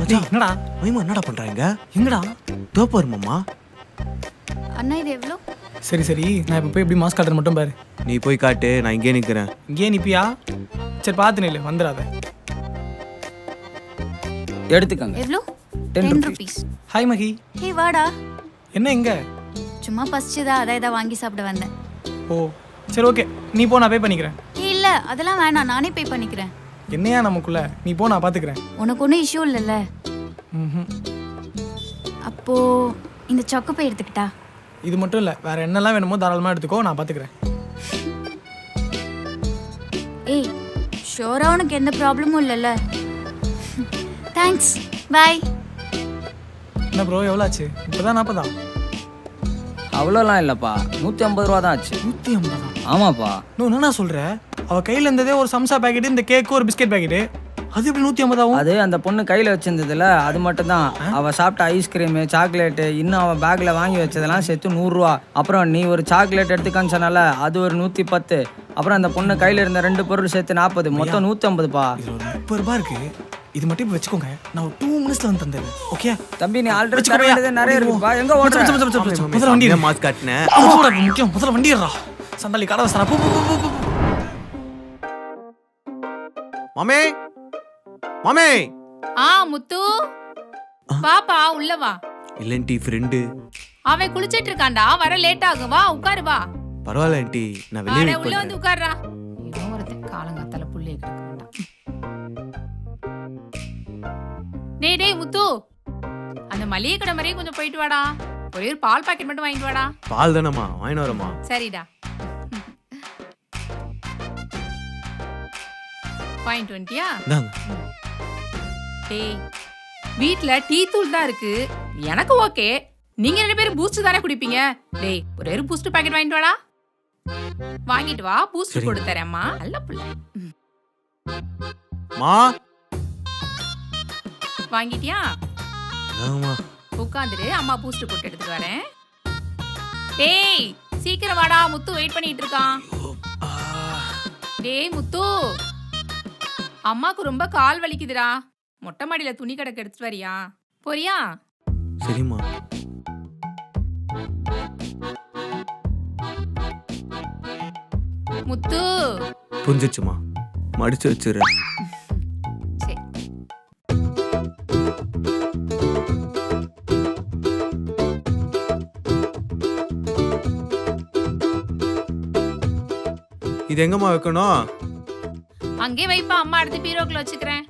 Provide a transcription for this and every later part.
மச்சான். என்னடா? மைமா என்னடா பண்றாங்க? எங்கடா? தோப்பாரு மாமா அண்ணா இது எவ்வளோ சரி சரி. நான் இப்போ போய் எப்படி மாஸ்க் காட்டுறது மட்டும் பாரு. நீ போய் காட்டு நான் இங்கே நிக்கிறேன். இங்கேயே நிப்பியா? சரி பார்த்து நில்லு வந்துடாத. எடுத்துக்கங்க. எவ்வளோ 10 ten. Rupees hi Mahi hey வாடா. என்ன எங்க சும்மா பசிச்சுதா அதான் இதை வாங்கி சாப்பிட வந்தேன். ஓ சரி ஓகே. நீ போ நான் பே பண்ணிக்கிறேன். இல்லை அதெல்லாம் வேணாம். நானே பே பண்ணிக்கிறேன். என்னையா நமக்குள்ள? நீ போ நான் பார்த்துக்கிறேன் உனக்கு ஒன்றும் இஷ்யூ இல்லைல்ல? ம்ஹும். அப்போ இந்த சொக்கு பை எடுத்துக்கிட்டா? இது மட்டும் இல்லை வேற என்னெல்லாம் வேணுமோ தாராளமாக எடுத்துக்கோ நான் பார்த்துக்கிறேன் ஏய் ஷோரா உனக்கு எந்த ப்ராப்ளமும் இல்லைல்ல? தேங்க்ஸ் பாய் என்ன ப்ரோ எவ்வளோ ஆச்சு? இப்போதான் நாற்பதா அவ்வளோலாம் இல்லைப்பா. நூற்றி ஐம்பது ரூபா தான் ஆச்சு. நூற்றி ஐம்பதா? ஆமாப்பா. இன்னும் என்னண்ணா சொல்கிற அவள் கையில் இருந்ததே ஒரு சம்சா பாக்கெட்டு இந்த கேக்கு ஒரு பிஸ்கெட் பாக்கெட்டு அது எப்படி நூற்றி ஐம்பதாவும்? அது அந்த பொண்ணு கையில் வச்சிருந்ததுல அது மட்டும் தான் அவள் சாப்பிட்ட ஐஸ்கிரீமு சாக்லேட்டு இன்னும் அவள் பேக்கில் வாங்கி வச்சதெல்லாம் சேர்த்து நூறுரூவா அப்புறம் நீ ஒரு சாக்லேட் எடுத்துக்கான்னு சொன்னால அது ஒரு நூற்றி பத்து. அப்புறம் அந்த பொண்ணு கையில் இருந்த ரெண்டு பொருள் சேர்த்து நாற்பது மொத்தம் நூற்றி ஐம்பதுப்பா. இது ஒரு முப்பது ரூபாய் இருக்கு. இது மட்டும் இப்போ வச்சுக்கோங்க. நான் ஒரு டூ மினிட்ஸ்ல வந்து தந்துடுறேன். ஓகே தம்பி நீ ஆல்ரெடி தர வேண்டியது நிறைய இருக்குப்பா எங்க ஓடுற? முதல்ல வண்டி மாஸ்க் காட்டினேன் முக்கியம் முதல்ல வண்டி ஏறா சண்டாளி கடை வசனா போ போ, போ, போ, போ. மாமே? மாமே? ஆ முத்து. பாப்பா உள்ள வா. இல்லன்டி ஃப்ரெண்டு அவன் குளிச்சிட்டு இருக்கான்டா. வர லேட் ஆகும். வா உட்காரு வா. பரவாயில்ல ஆண்டி நான் வெளியே உள்ள வந்து உட்கார்றா ஏதோ ஒருத்தன் காலங்காத்தால டேய் டேய் முத்து. அந்த மளிகை கடை மாதிரியே கொஞ்சம் போயிட்டு வாடா. ஒரே ஒரு பால் பாக்கெட் மட்டும் வாங்கிட்டு வாடா. பால் தானம்மா வாங்கிட்டு வரமா சரிடா. பாயிண்ட் இந்தாங்க. டேய் வீட்ல டீ தூள் தான் இருக்கு. எனக்கு ஓகே. நீங்க ரெண்டு பேரும் பூஸ்ட் தானே குடிப்பீங்க? டேய் ஒரே ஒரு பூஸ்ட் பாக்கெட் வாங்கிட்டு வாடா. வாங்கிட்டு வா பூஸ்ட். போட்டு தரேம்மா நல்ல புள்ள. ம். வாங்கிட்டியா? ஆமா. உட்காந்துரு அம்மா பூஸ்ட் போட்டு எடுத்துட்டு வரேன். டேய் சீக்கிரம் வாடா முத்து வெயிட் பண்ணிட்டு இருக்கான். டேய் முத்து. அம்மாக்கு ரொம்ப கால் வலிக்குதுடா. மொட்டை மாடியில துணி கிடக்கு எடுத்துட்டு வரியா? போறியா? சரிம்மா. முத்து. புரிஞ்சிச்சுமா மடிச்சு வச்சிடுறேன். இது எங்கம்மா வைக்கணும்? அங்கே வைப்பா அம்மா அடுத்து பீரோக்குள்ள வச்சுக்கிறேன்.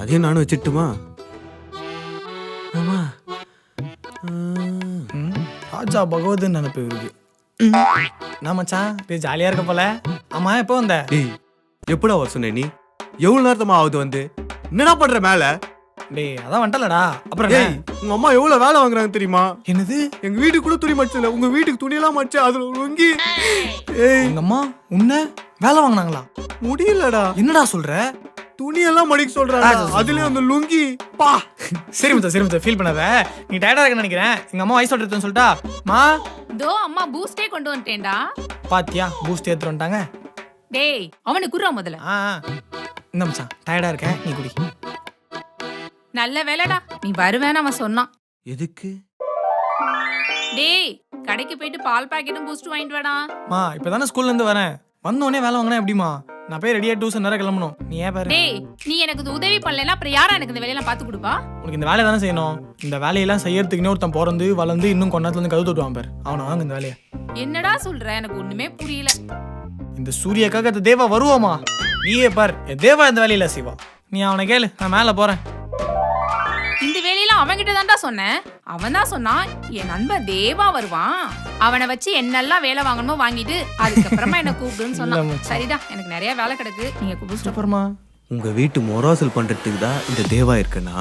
அதையும் நானும் வச்சுட்டுமா? ஆமா. ராஜா பகவதன் நினைப்பு இருக்கு நான் மச்சான் டேய் ஜாலியா இருக்க போல? ஆமா எப்போ வந்த? டேய் எப்படா வர சொன்ன நீ? எவ்வளவு நேரத்தமா ஆகுது வந்து? என்னடா பண்ற மேல? டேய் அதான் வந்துட்டலடா அப்புறம் டேய் என்ன? உங்க அம்மா எவ்வளவு வேலை வாங்குறாங்க தெரியுமா? என்னது? எங்க வீட்டுக்கு கூட துணி மடிச்சல. உங்க வீட்டுக்கு துணியெல்லாம் மடிச்சு அதுல ஒரு வங்கி ஏய். எங்க அம்மா உன்ன வேலை வாங்கினாங்களா? முடியலடா. என்னடா சொல்ற? துணியெல்லாம் மடிக்க சொல்றாங்க அதுலயும் அந்த லுங்கி. பா. சரி மச்சா சரி மச்சா ஃபீல் பண்ணாத. நீ டயர்டா இருக்கன்னு நினைக்கிறேன். எங்க அம்மா வயசு எடுத்துன்னு சொல்லிட்டா. மா. தோ அம்மா பூஸ்டே கொண்டு வந்துட்டேன்டா. பாத்தியா? பூஸ்ட் எடுத்துட்டு வந்துட்டாங்க. டேய் அவனுக்கு குர்றா முதல்ல. ஆ ஆ. இந்த மச்சான் டயர்டா இருக்கேன் நீ குடி. நல்ல வேலைடா. நீ வருவேன்னு அவன் சொன்னான். எதுக்கு? டேய் கடைக்கு போயிட்டு பால் பாக்கெட்டும் பூஸ்ட் வாங்கிட்டு வாடா. மா இப்பதானே ஸ்கூல்ல இருந்து வரேன். வந்த உடனே வேலை வாங்கினா எப்படிமா நான் போய் ரெடியா டியூஷன் நேரம் கிளம்பணும். நீ ஏன் பாரு? டேய் நீ எனக்கு இது உதவி பண்ணலைன்னா அப்புறம் யாரா எனக்கு இந்த வேலையெல்லாம் பார்த்து கொடுப்பா? உனக்கு இந்த வேலையை தானே செய்யணும். இந்த வேலையெல்லாம் செய்யறதுக்குன்னு ஒருத்தன் பிறந்து வளர்ந்து இன்னும் கொஞ்ச நேரத்துல இருந்து கழுவு தொட்டுவான் பாரு. அவனை வாங்க இந்த வேலையை. என்னடா சொல்ற? எனக்கு ஒண்ணுமே புரியல. இந்த சூரியக்காக இந்த தேவா வருவாமா நீயே பார் என் தேவா இந்த வேலையில செய்வா. நீ அவனை கேளு நான் மேல போறேன். வேலையெல்லாம் அவன்கிட்ட தான்டா சொன்னேன். அவன் தான் சொன்னான் என் நண்பன் தேவா வருவான். அவனை வச்சு என்னெல்லாம் வேலை வாங்கணுமோ வாங்கிட்டு அதுக்கப்புறமா என்ன கூப்பிடுன்னு சொன்னான். சரிடா எனக்கு நிறைய வேலை கிடக்கு. நீங்க கூப்பிட்டு சூப்பர்மா உங்க வீட்டு மொராசல் பண்றதுக்கு தான் இந்த தேவா இருக்குன்னா